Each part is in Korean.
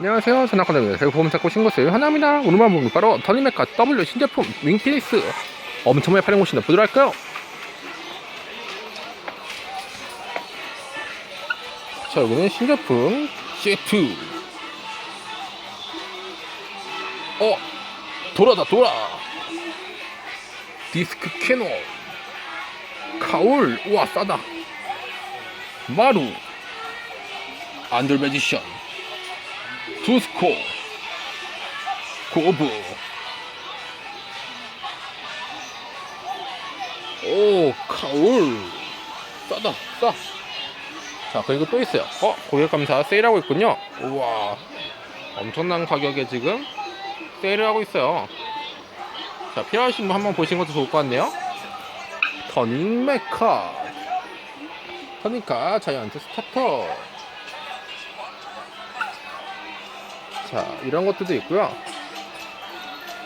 안녕하세요. 전학관입니다. 저희 보험 찾고 오신 것을 환영합니다. 오늘 만 보는 바로 터니메카 W 신제품 윙피니스 엄청 많이 팔린 곳인데 할까요? 자, 여기는 신제품 C2 어! 돌아다 돌아! 디스크 캐논 가올! 우와 싸다 마루 안들 매지션 두스코 고브. 오 카울. 싸다 싸 자 그리고 또 있어요. 어 고객 감사 세일하고 있군요. 우와 엄청난 가격에 지금 세일을 하고 있어요. 자 필요하신 분 한번 보시는 것도 좋을 것 같네요. 터닝 메카. 터닝카 자이언트 스타터 자 이런 것들도 있고요.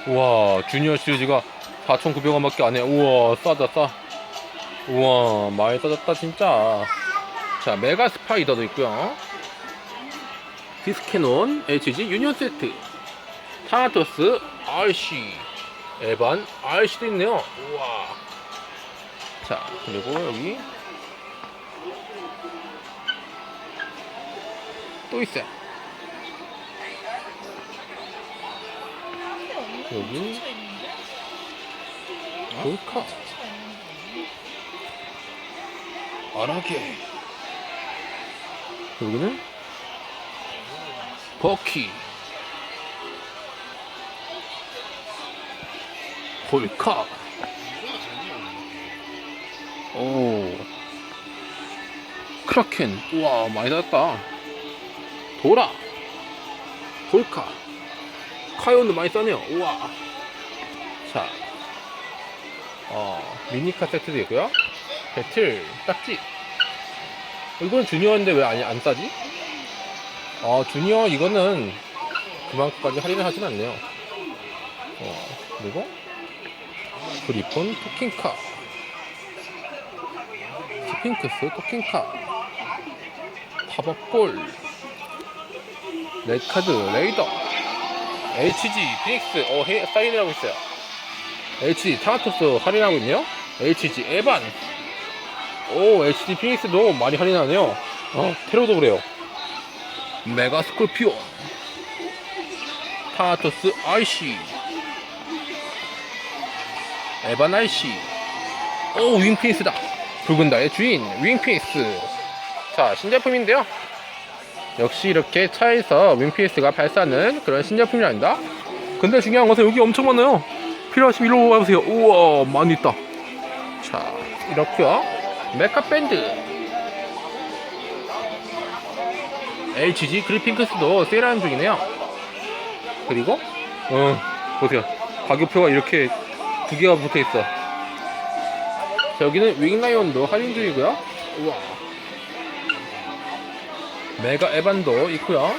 우와 주니어 시리즈가 4,900원 밖에 안 해요 우와 싸다 싸. 우와 많이 싸졌다 진짜. 자 메가 스파이더도 있고요. 디스캐논 HG 유니온 세트. 타나토스 RC 에반 RC도 있네요. 우와. 자 그리고 여기 또 있어요 여기? 볼카. 아라게. 여기는? 버키. 볼카. 오. 크라켄. 우와 많이 샀다. 도라 볼카 카이온도 많이 싸네요. 우와. 자, 어, 미니카 세트도 있고요. 배틀, 딱지. 어, 이건 주니어인데 왜 안, 안 싸지? 어, 주니어 이거는 그만큼까지 할인을 하진 않네요. 어, 그리고 그리폰 토킹카. 스핑크스 토킹카. 팝업볼. 레드카드 레이더. HG 피닉스 어 해, 사인을 하고 있어요. HG 타나토스 할인하고 있네요 HG 에반. 오 HG 피닉스도 많이 할인하네요. 어 테러도 그래요. 메가 스콜피온 타나토스 IC 에반 IC 오 윙피니스다. 붉은 달의 주인 윙피니스. 자 신제품인데요 역시 이렇게 차에서 윙피스가 발사하는 그런 신제품이란다. 근데 중요한 것은 여기 엄청 많아요. 필요하시면 이리로 와보세요. 우와, 많이 있다. 자, 이렇게요. 메카밴드. LGG 그리핑크스도 세일하는 중이네요. 그리고, 어, 보세요. 가격표가 이렇게 두 개가 붙어 있어. 자, 여기는 윙라이온도 할인 중이고요. 우와. 메가 에반도 있고요.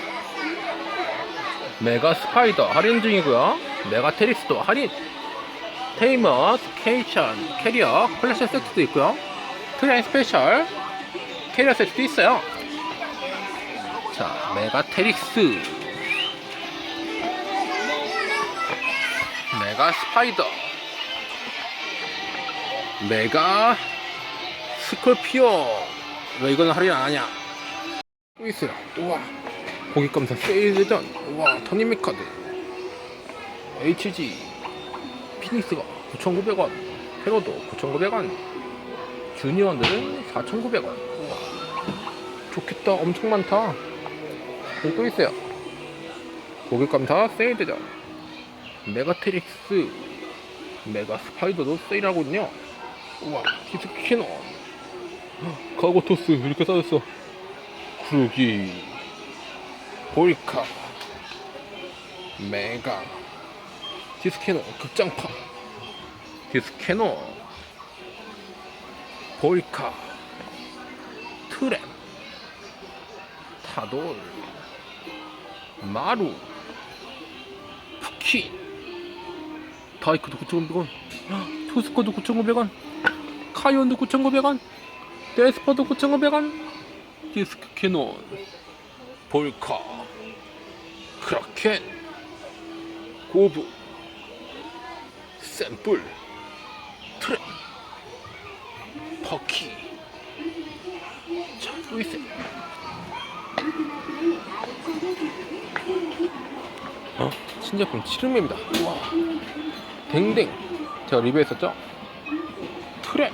메가 스파이더 할인 중이고요. 메가 테리스도 할인. 테이머 스케이션 캐리어 컬렉션 세트도 있고요. 트레인 스페셜 캐리어 세트도 있어요. 자 메가 테릭스. 메가 스파이더. 메가 스콜피오. 왜 이거는 할인 안 하냐 또 있어요. 우와. 고객 감사 세일 대전. 우와. 터니메 카드. HG. 피닉스가 9,900원. 헤로도 9,900원. 주니어들은 4,900원. 우와. 좋겠다. 엄청 많다. 여기 또 있어요. 고객 감사 세일 대전. 메가트릭스. 메가 스파이더도 세일하고 있네요. 우와. 디스키노. 카고토스 이렇게 써졌어. 크루기 볼카 메가 디스캐너 극장파 디스캐너 볼카 트램 타돌 마루 푸키 다이크도 9,900원 투스코도 9,900원 카이온도 9,900원 데스퍼도 9,900원 디스크 캐논. 볼카. 크라켄 고부. 샘플. 트랩. 버키. 자또 있어요. 어? 신제품 치르메입니다. 우와. 댕댕. 제가 리뷰했었죠? 트랩.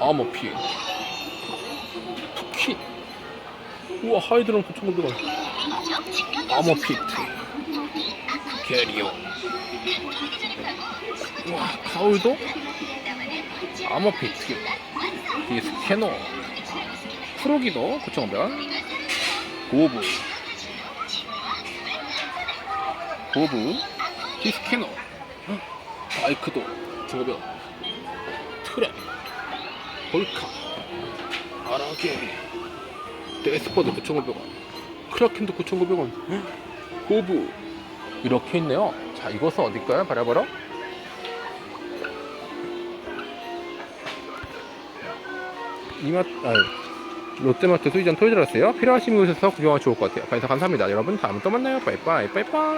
아머피 우와 하이드론 9,900원 아머 피트. 게리온. 우와 가울도? 아머 피트. 디스캐너. 프로기도 9,500원 고브 고브 디스캐너. 헉, 바이크도. 9,500원 트랩 볼카. 아라게 데스퍼드 9,500원. 크라켄도 9,900원. 고브 이렇게 있네요. 자 이것은 어딜까요 바라보러. 이마트 아니 롯데마트 수이전 토이드라스요. 필요하신 곳에서 구경하면 좋을 것 같아요. 그래서 감사합니다. 여러분 다음에 또 만나요. 빠이빠이 빠이빠이